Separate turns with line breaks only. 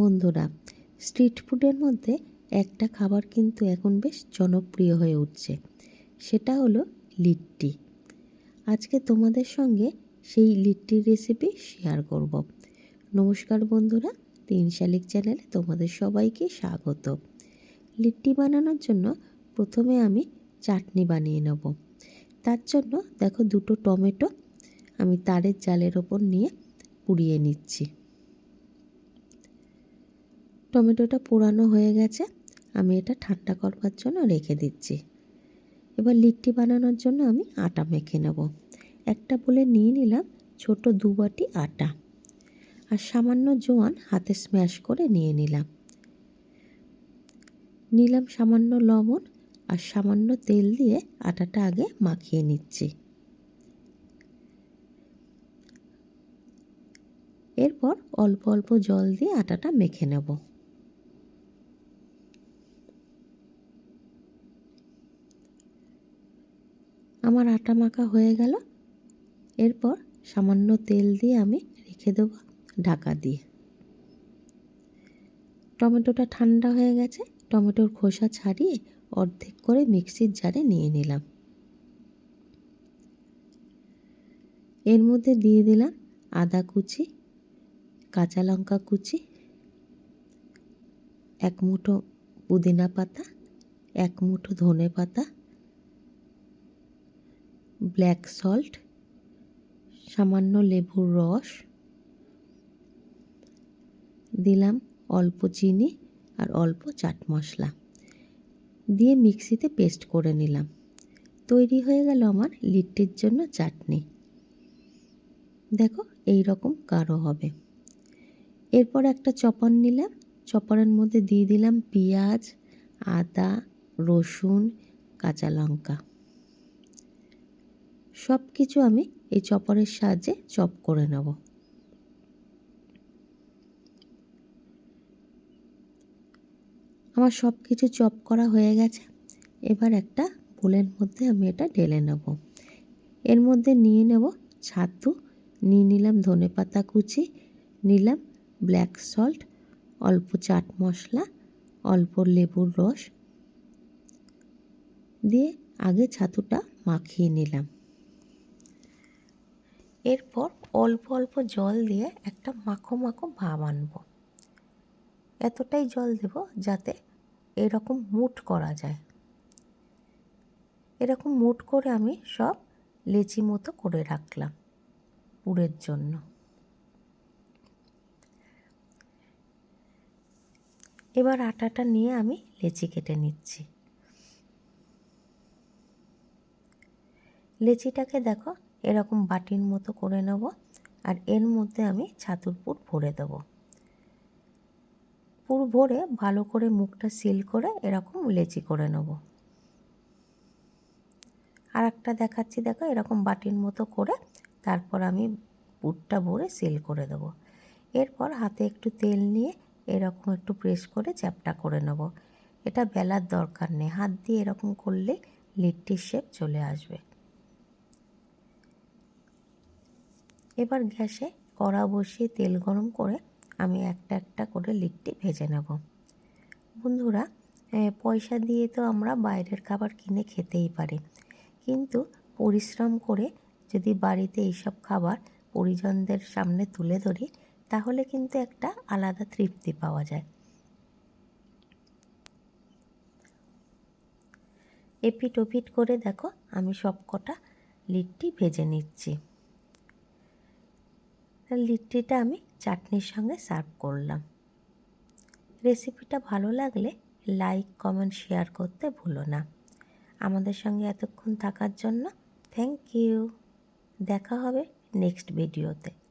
বন্ধুরা স্ট্রিট ফুডের মধ্যে একটা খাবার কিন্তু এখন বেশ জনপ্রিয় হয়ে উঠছে, সেটা হলো লিট্টি। আজকে তোমাদের সঙ্গে সেই লিট্টির রেসিপি শেয়ার করব। নমস্কার বন্ধুরা, তিন শালিক চ্যানেলে তোমাদের সবাইকে স্বাগত। লিট্টি বানানোর জন্য প্রথমে আমি চাটনি বানিয়ে নেব। তার জন্য দেখো দুটো টমেটো আমি তারের জালের ওপর নিয়ে পুড়িয়ে নিচ্ছি। টমেটোটা পোড়ানো হয়ে গেছে, আমি এটা ঠান্ডা করবার জন্য রেখে দিচ্ছি। এবার লিট্টি বানানোর জন্য আমি আটা মেখে নেব। একটা বলে নিয়ে নিলাম ছোট দু বাটি আটা আর সামান্য জোয়ান হাতে স্ম্যাশ করে নিয়ে নিলাম। নিলাম সামান্য লবণ আর সামান্য তেল দিয়ে আটাটা আগে মাখিয়ে নিচ্ছি। এরপর অল্প অল্প জল দিয়ে আটাটা মেখে নেব। আমার আটা মাখা হয়ে গেল। এরপর সামান্য তেল দিয়ে আমি রেখে দেব ঢাকা দিয়ে। টমেটোটা ঠান্ডা হয়ে গেছে। টমেটোর খোসা ছাড়িয়ে অর্ধেক করে মিক্সির জারে নিয়ে নিলাম। এর মধ্যে দিয়ে দিলাম আদা কুচি, কাঁচা লঙ্কা কুচি, এক মুঠো পুদিনা পাতা, এক মুঠো ধনে পাতা ব্ল্যাক সল্ট, সামান্য লেবুর রস, দিলাম অল্প চিনি আর অল্প চাট মশলা। দিয়ে মিক্সিতে পেস্ট করে নিলাম। তৈরি হয়ে গেল আমার লিট্টির জন্য চাটনি। দেখো এই রকম কারও হবে। এরপর একটা চপর নিলাম। চপরের মধ্যে দিয়ে দিলাম পেঁয়াজ, আদা, রসুন, কাঁচা লঙ্কা। সব কিছু আমি এই চপরের সাহায্যে চপ করে নেব। আমার সব কিছু চপ করা হয়ে গেছে। এবার একটা বোলের মধ্যে আমি এটা ঢেলে নেব। এর মধ্যে নিয়ে নেব ছাতু, নিয়ে নিলাম ধনে পাতা কুচি, নিলাম ব্ল্যাক সল্ট, অল্প চাট মশলা, অল্প লেবুর রস, দিয়ে আগে ছাতুটা মাখিয়ে নিলাম। এরপর অল্প অল্প জল দিয়ে একটা মাখো মাখো ভাব আনব। এতটাই জল দেব যাতে এরকম মুট করা যায়। এরকম মুট করে আমি সব লেচি মতো করে রাখলাম পুরের জন্য। এবার আটাটা নিয়ে আমি লেচি কেটে নিচ্ছি। লেচিটাকে দেখো এরকম বাটির মতো করে নেব আর এর মধ্যে আমি ছাতুর পুর ভরে দেব। পুর ভরে ভালো করে মুখটা সিল করে এরকম লেচি করে নেব। আর একটা দেখাচ্ছি, দেখো এরকম বাটির মতো করে তারপর আমি পুরটা ভরে সিল করে দেব। এরপর হাতে একটু তেল নিয়ে এরকম একটু প্রেস করে চ্যাপটা করে নেব। এটা বেলার দরকার নেই, হাত দিয়ে এরকম করলে লিট্টির শেপ চলে আসবে। এবার গ্যাসে কড়া বসিয়ে তেল গরম করে আমি একটা একটা করে লিট্টি ভেজে নেব। বন্ধুরা পয়সা দিয়ে তো আমরা বাইরের খাবার কিনে খেতেই পারি। কিন্তু পরিশ্রম করে যদি বাড়িতে এইসব খাবার পরিজনদের সামনে তুলে ধরি, তাহলে কিন্তু একটা আলাদা তৃপ্তি পাওয়া যায়। এপিট ওপিট করে দেখো আমি সব কটা লিট্টি ভেজে নিচ্ছি। লিট্টিটা আমি চাটনির সঙ্গে সার্ভ করলাম। রেসিপিটা ভালো লাগলে লাইক, কমেন্ট, শেয়ার করতে ভুলো না। আমাদের সঙ্গে এতক্ষণ থাকার জন্য থ্যাংক ইউ। দেখা হবে নেক্সট ভিডিওতে।